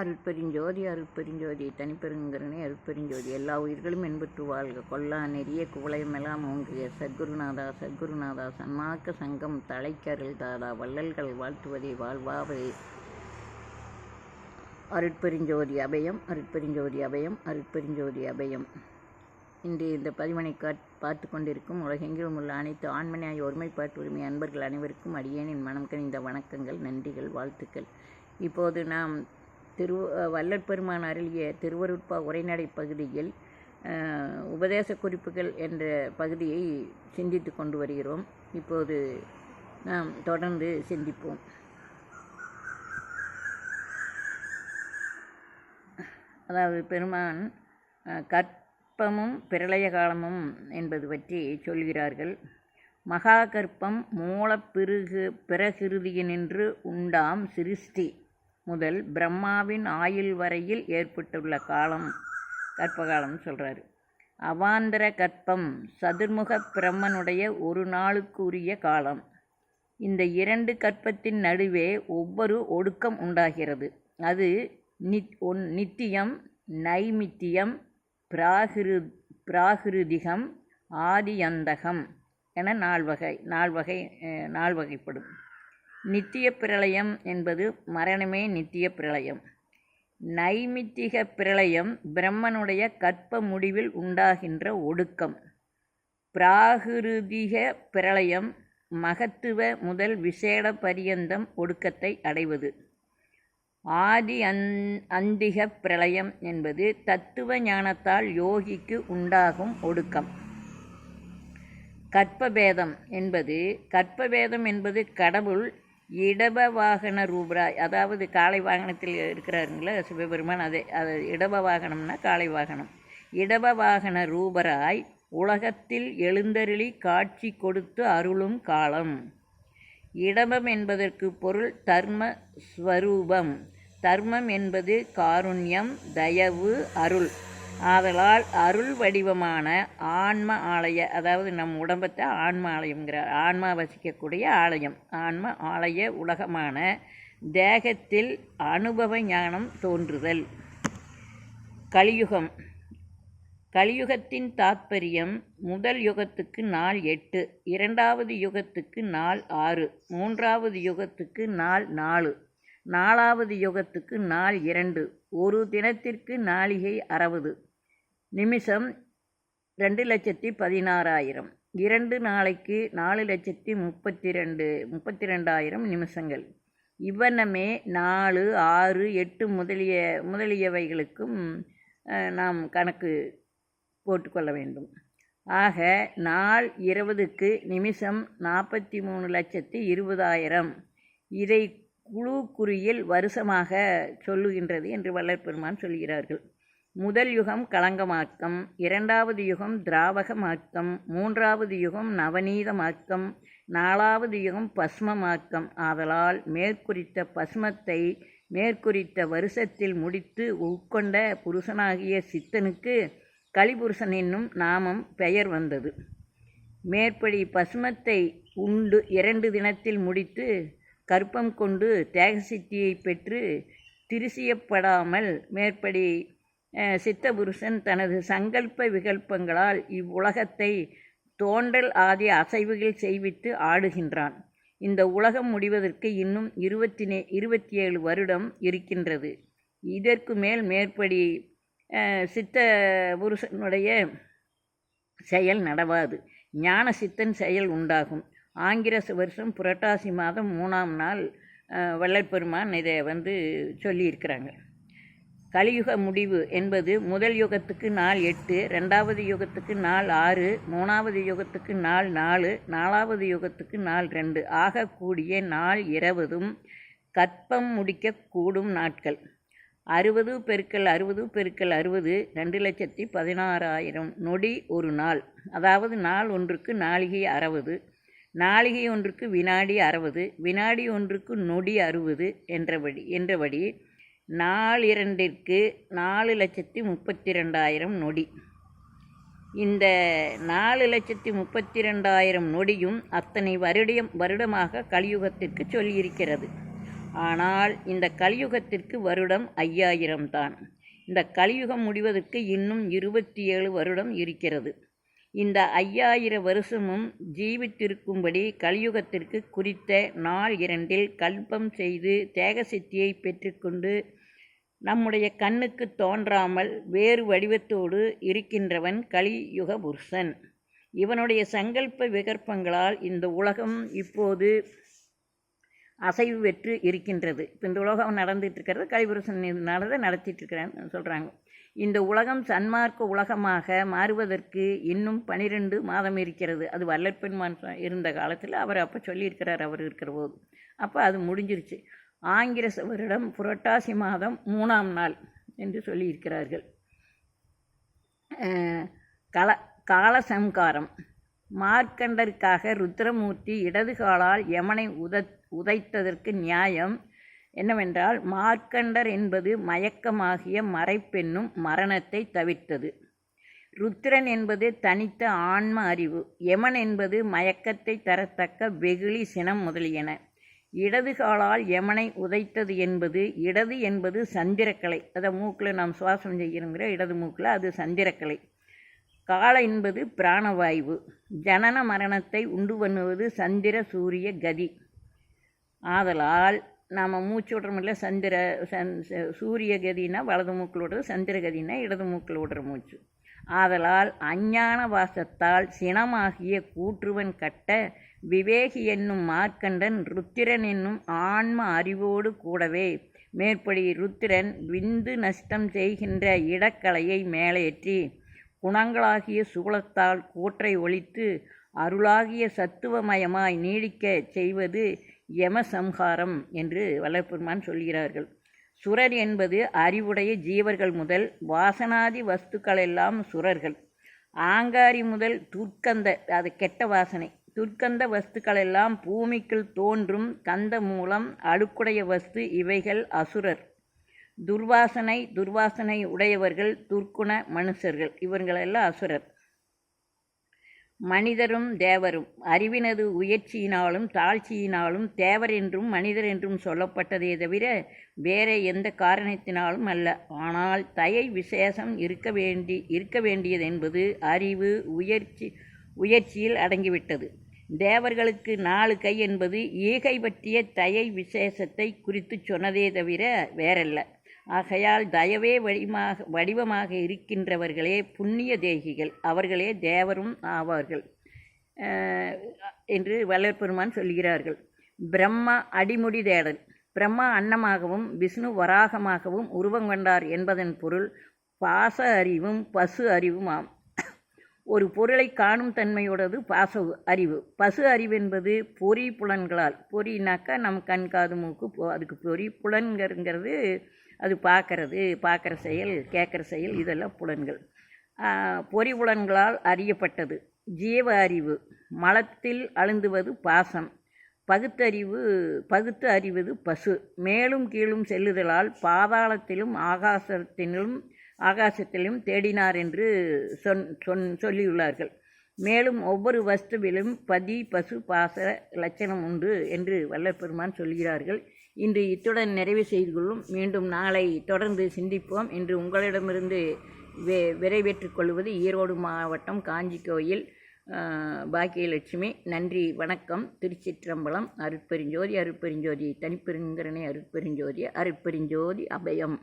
அருட்பெருஞ்சோதி அருட்பெருஞ்சோதி தனிப்பெருங்கருணை அருட்பெருஞ்சோதி. எல்லா உயிர்களும் என்பற்று வாழ்க. கொல்லா நெறிய குவளையமெல்லாம் ஓங்குக சத்குருநாதா சத்குருநாதா. சன்மார்க்க சங்கம் தலைக்கருள் தாதா. வள்ளல்கள் வாழ்த்துவதை வாழ்வாவே. அருட்பெருஞ்சோதி அபயம் அருட்பெருஞ்சோதி அபயம் அருட்பெருஞ்சோதி அபயம். இன்று இந்த பதிவனை காட் பார்த்து கொண்டிருக்கும் உலகெங்கிலும் உள்ள அனைத்து ஆண்மனையாய் ஒருமைப்பாட்டு உரிமை அன்பர்கள் அனைவருக்கும் அடியேனின் மனம் கனிந்த வணக்கங்கள் நன்றிகள் வாழ்த்துக்கள். இப்போது நாம் திரு வல்லற்பெருமான் அருளிய திருவருட்பா உரைநடை பகுதியில் உபதேச குறிப்புகள் என்ற பகுதியை சிந்தித்து கொண்டு வருகிறோம். இப்போது நாம் தொடர்ந்து சிந்திப்போம். அதாவது பெருமான் கற்பமும் பிரளய காலமும் என்பது பற்றி சொல்கிறார்கள். மகா கற்பம் மூலப்பிருகு பிறகிருதியினின்று உண்டாம் சிருஷ்டி. முதல் பிரம்மாவின் ஆயுள் வரையில் ஏற்பட்டுள்ள காலம் கற்பகாலம் சொல்கிறாரு அவாந்தர கற்பம் சதுர்முக பிரம்மனுடைய ஒரு நாளுக்குரிய காலம். இந்த இரண்டு கற்பத்தின் நடுவே ஒவ்வொரு ஒடுக்கம் உண்டாகிறது. அது நித் ஒன் நித்தியம் நைமித்தியம் பிராகிரு பிராகிருதிகம் ஆதியந்தகம் என நால்வகை நால்வகை நால்வகைப்படும். நித்திய பிரளயம் என்பது மரணமே நித்திய பிரளயம் நைமித்திக பிரளயம் பிரம்மனுடைய கற்ப முடிவில் உண்டாகின்ற ஒடுக்கம். பிராகிருதிக பிரளயம் மகத்துவ முதல் விசேட பரியந்தம் ஒடுக்கத்தை அடைவது. ஆதி அந் அந்திக பிரளயம் என்பது தத்துவ ஞானத்தால் யோகிக்கு உண்டாகும் ஒடுக்கம். கற்பபேதம் என்பது கற்பபேதம் என்பது கடவுள் இடப வாகன ரூபராய் அதாவது காளை வாகனத்தில் இருக்கிறாருங்களா சிவபெருமான் அதே அது இடப வாகனம்னா காளை வாகனம். இடப வாகன ரூபராய் உலகத்தில் எழுந்தருளி காட்சி கொடுத்து அருளும் காலம். இடபம் என்பதற்கு பொருள் தர்ம ஸ்வரூபம். தர்மம் என்பது காருண்யம் தயவு அருள். ஆதலால் அருள் வடிவமான ஆன்ம ஆலய அதாவது நம் உடம்பத்தை ஆன்ம ஆலயம்ங்கிறார். ஆன்மா வசிக்கக்கூடிய ஆலயம். ஆன்ம ஆலய உலகமான தேகத்தில் அனுபவ ஞானம் தோன்றுதல். கலியுகம். கலியுகத்தின் தாத்பரியம் முதல் யுகத்துக்கு நாள் எட்டு இரண்டாவது யுகத்துக்கு நாள் ஆறு மூன்றாவது யுகத்துக்கு நாள் நாலு நாலாவது யுகத்துக்கு நாள் இரண்டு ஒரு தினத்திற்கு நாளிகை அறுபது. நிமிஷம் ரெண்டு லட்சத்தி பதினாறாயிரம். இரண்டு நாளைக்கு நாலு லட்சத்தி முப்பத்தி ரெண்டு முப்பத்தி ரெண்டாயிரம் நிமிஷங்கள். இவ்வனமே நாலு ஆறு எட்டு முதலிய முதலியவைகளுக்கும் நாம் கணக்கு போட்டுக்கொள்ள வேண்டும். ஆக நாள் இருபதுக்கு நிமிஷம் நாற்பத்தி மூணு லட்சத்தி இருபதாயிரம். இதை குழு குறியில் வருஷமாக சொல்லுகின்றது என்று வல்லற்பெருமான் சொல்கிறார்கள். முதல் யுகம் களங்கமாக்கம் இரண்டாவது யுகம் திராவகமாக்கம் மூன்றாவது யுகம் நவநீதமாக்கம் நாலாவது யுகம் பஸ்மமாக்கம். ஆதலால் மேற்குறித்த பஸ்மத்தை மேற்குறித்த வருஷத்தில் முடித்து உட்கொண்ட புருஷனாகிய சித்தனுக்கு கலிபுருஷன் என்னும் நாமம் பெயர் வந்தது. மேற்படி பஸ்மத்தை உண்டு இரண்டு தினத்தில் முடித்து கற்பம் கொண்டு தேகசித்தியை பெற்று திருசியப்படாமல் மேற்படி சித்தபுருஷன் தனது சங்கல்ப விகல்பங்களால் இவ்வுலகத்தை தோன்றல் ஆதி அசைவுகள் செய்வித்து ஆடுகின்றான். இந்த உலகம் முடிவதற்கு இன்னும் இருபத்தி நே இருபத்தி ஏழு வருடம் இருக்கின்றது. இதற்கு மேல் மேற்படி சித்த புருஷனுடைய செயல் நடவாது. ஞான சித்தன் செயல் உண்டாகும். ஆங்கிரச வருஷம் புரட்டாசி மாதம் மூணாம் நாள் வள்ளற்பெருமான் இதை வந்து சொல்லியிருக்கிறாங்க. கலியுக முடிவு என்பது முதல் யுகத்துக்கு நாள் எட்டு ரெண்டாவது யுகத்துக்கு நாள் ஆறு மூணாவது யுகத்துக்கு நாள் நாலு நாலாவது யுகத்துக்கு நாள் ரெண்டு ஆகக்கூடிய நாள் இருபதும் கற்பம் முடிக்கக்கூடும் நாட்கள். அறுபது பெருக்கல் அறுபது பெருக்கல் அறுபது ரெண்டு லட்சத்தி பதினாறாயிரம் நொடி ஒரு நாள். அதாவது நாள் ஒன்றுக்கு நாளிகை அறுபது நாளிகை ஒன்றுக்கு வினாடி அறுபது வினாடி ஒன்றுக்கு நொடி அறுபது என்றபடி என்றபடி நாலிரண்டிற்கு நாலு லட்சத்தி முப்பத்தி ரெண்டாயிரம் நொடி. இந்த நாலு லட்சத்தி முப்பத்தி ரெண்டாயிரம் நொடியும் அத்தனை வருடம் வருடமாக கலியுகத்திற்கு சொல்லியிருக்கிறது. ஆனால் இந்த கலியுகத்திற்கு வருடம் ஐயாயிரம் தான். இந்த கலியுகம் முடிவதற்கு இன்னும் இருபத்தி ஏழு வருடம் இருக்கிறது. இந்த ஐயாயிர வருஷமும் ஜீவித்திருக்கும்படி கலியுகத்திற்கு குறித்த நாள் இரண்டில் கல்பம் செய்து தேகசித்தியை பெற்றுக்கொண்டு நம்முடைய கண்ணுக்கு தோன்றாமல் வேறு வடிவத்தோடு இருக்கின்றவன் கலியுக புருஷன் இவனுடைய சங்கல்ப விகற்பங்களால் இந்த உலகம் இப்போது அசைவு பெற்று இருக்கின்றது. இப்போ இந்த உலகம் நடந்துட்டு இருக்கிறது கலிபுருஷன் நடந்த நடத்திட்டு இருக்கிறேன்னு சொல்கிறாங்க இந்த உலகம் சன்மார்க்க உலகமாக மாறுவதற்கு இன்னும் பனிரெண்டு மாதம் இருக்கிறது. அது வல்லற்பெண்மான் இருந்த காலத்தில் அவர் அப்போ சொல்லியிருக்கிறார் அவர் இருக்கிற போது அப்போ அது முடிஞ்சிருச்சு. ஆங்கிரச வருடம் புரட்டாசி மாதம் மூணாம் நாள் என்று சொல்லியிருக்கிறார்கள். கல காலசம்காரம். மார்க்கண்டருக்காக ருத்ரமூர்த்தி இடது காலால் யமனை உத உதைத்ததற்கு நியாயம் என்னவென்றால் மார்க்கண்டர் என்பது மயக்கமாகிய மறைப்பெண்ணும் மரணத்தை தவிர்த்தது. ருத்ரன் என்பது தனித்த ஆன்ம அறிவு யமன் என்பது மயக்கத்தை தரத்தக்க வெகுளி சினம் முதலியன. இடது காலால் யமனை உதைத்தது என்பது இடது என்பது சந்திரக்கலை. அதை மூக்கில் நாம் சுவாசம் செய்கிறோங்கிற இடது மூக்கில் அது சந்திரக்கலை. கால என்பது பிராணவாயு. ஜனன மரணத்தை உண்டு பண்ணுவது சந்திர சூரிய கதி. ஆதலால் நாம் மூச்சு விடுறோமில்ல சந்திர சந் ச- சூரிய கதினா வலது மூக்கில் விடுறது சந்திர கதினா இடது மூக்கில் விடுற மூச்சு. ஆதலால் அஞ்ஞான வாசத்தால் சினமாகிய கூற்றுவன் கட்ட விவேகி என்னும் மார்க்கண்டன் ருத்திரன் என்னும் ஆன்ம அறிவோடு கூடவே மேற்படி ருத்திரன் விந்து நஷ்டம் செய்கின்ற இடக்கலையை மேலேற்றி குணங்களாகிய சுகுலத்தால் கூற்றை ஒழித்து அருளாகிய சத்துவமயமாய் நீடிக்கச் செய்வது யமசம்ஹாரம் என்று வல்லப்பெருமான் சொல்கிறார்கள். சுரர் என்பது அறிவுடைய ஜீவர்கள் முதல் வாசனாதி வஸ்துக்களெல்லாம் சுரர்கள். ஆங்காரி முதல் துர்க்கந்த அது கெட்ட வாசனை. துர்க்கந்த வஸ்துக்களெல்லாம் பூமிக்குள் தோன்றும் கந்த மூலம் அழுக்குடைய வஸ்து இவைகள் அசுரர். துர்வாசனை துர்வாசனை உடையவர்கள் துர்க்குண மனுஷர்கள். இவர்களெல்லாம் அசுரர். மனிதரும் தேவரும். அறிவினது உயர்ச்சியினாலும் தாழ்ச்சியினாலும் தேவர் என்றும் மனிதர் என்றும் சொல்லப்பட்டதே தவிர வேற எந்த காரணத்தினாலும் அல்ல. ஆனால் தயை விசேஷம் இருக்க வேண்டி இருக்க வேண்டியது என்பது அறிவு உயர்ச்சி உயர்ச்சியில் அடங்கிவிட்டது. தேவர்களுக்கு நாலு கை என்பது ஈகை பற்றிய தயை விசேஷத்தை குறித்து சொன்னதே தவிர வேறல்ல. ஆகையால் தயவே வடிவமாக வடிவமாக இருக்கின்றவர்களே புண்ணிய தேகிகள். அவர்களே தேவரும் ஆவார்கள். என்று வல்லற்பெருமான் சொல்கிறார்கள். பிரம்மா அடிமுடி தேடல் பிரம்மா அன்னமாகவும் விஷ்ணு வராகமாகவும் உருவம் கொண்டார் என்பதன் பொருள் பாச அறிவும் பசு அறிவுமாம். ஒரு பொருளை காணும் தன்மையோடது பாச அறிவு. பசு அறிவு என்பது பொறி புலன்களால் பொறினாக்கா நம் கண் காது மூக்கு போ அதுக்கு பொறி புலன்கிறங்கிறது அது பார்க்கறது பார்க்குற செயல் கேட்குற செயல் இதெல்லாம் புலன்கள். பொறி புலன்களால் அறியப்பட்டது. ஜீவ அறிவு மலத்தில் அழுந்துவது பாசம். பகுத்தறிவு பகுத்து அறிவது பசு. மேலும் கீழும் செல்லுதலால் பாதாளத்திலும் ஆகாசத்திலும் ஆகாசத்திலும் தேடினார் என்று சொன் சொன் சொல்லியுள்ளார்கள். மேலும் ஒவ்வொரு வஸ்துவிலும் பதி பசு பாச லட்சணம் உண்டு என்று வல்லப்பெருமான் சொல்கிறார்கள். இன்று இத்துடன் நிறைவு செய்து கொள்ளும். மீண்டும் நாளை தொடர்ந்து சிந்திப்போம். இன்று உங்களிடமிருந்து வே விரைவேற்றுக் கொள்வது ஈரோடு மாவட்டம் காஞ்சி கோயில் பாக்கியலட்சுமி. நன்றி வணக்கம். திருச்சிற்றம்பலம் அருட்பெருஞ்சோதி அருட்பெருஞ்சோதி தனிப்பெருங்கரணை அருட்பெருஞ்சோதி அருட்பெருஞ்சோதி அபயம்.